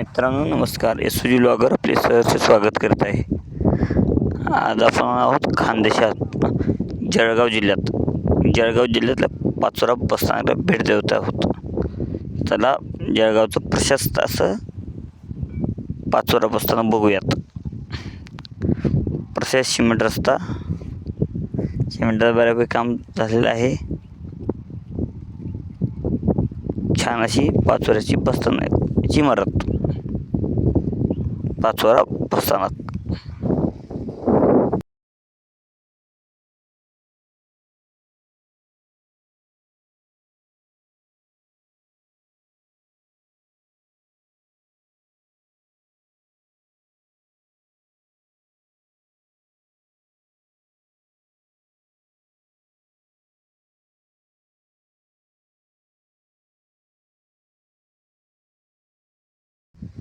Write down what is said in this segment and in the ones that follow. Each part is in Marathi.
मित्रांनो नमस्कार. एस सुजी ब्लॉगर आपले सहर्ष स्वागत करत आहे. आज आपण आहोत खानदेशात जळगाव जिल्ह्यात. जळगाव जिल्ह्यातल्या पाचोरा बसस्थानकाला भेट देत आहोत. चला जळगावचं प्रशस्त असं पाचोरा बसस्थानक बघूयात. प्रशस्त सिमेंट रस्ता. सिमेंटचं बऱ्यापैकी काम झालेलं आहे. छान अशी पाचोऱ्याची बसस्थानक इमारत. पाचोरा बसस्थानक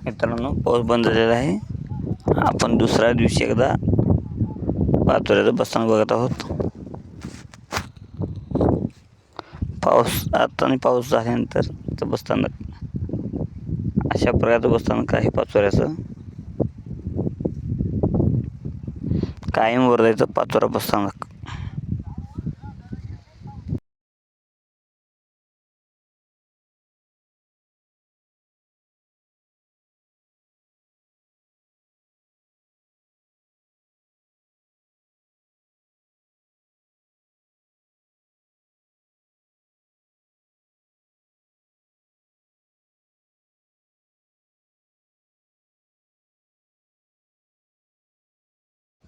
मित्रांनो पाऊस बंद झालेला आहे. आपण दुसऱ्या दिवशी एकदा पाचोऱ्याचं बसताना बघत आहोत. पाऊस आता आणि पाऊस झाल्यानंतर बसस्थानक अशा प्रकारचं बसताना आहे पाचोऱ्याचं कायम वर्धायचं पाचोरा बसताना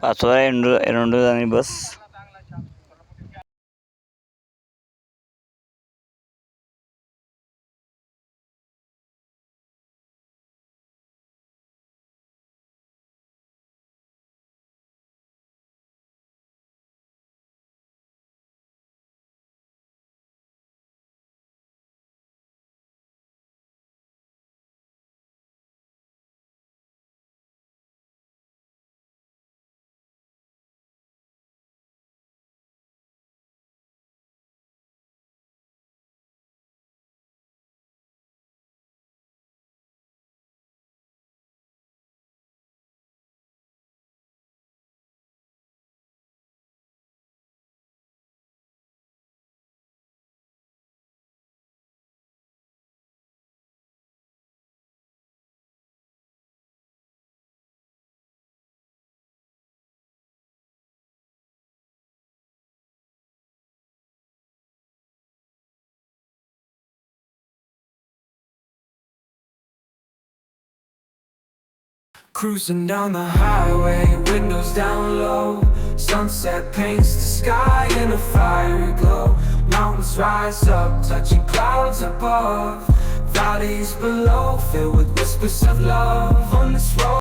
पाचोरा एरंडो एरंडो जाणारी बस Cruising down the highway, windows down low. Sunset paints the sky in a fiery glow. Mountains rise up, touching clouds above. Valleys below, filled with whispers of love. On this road.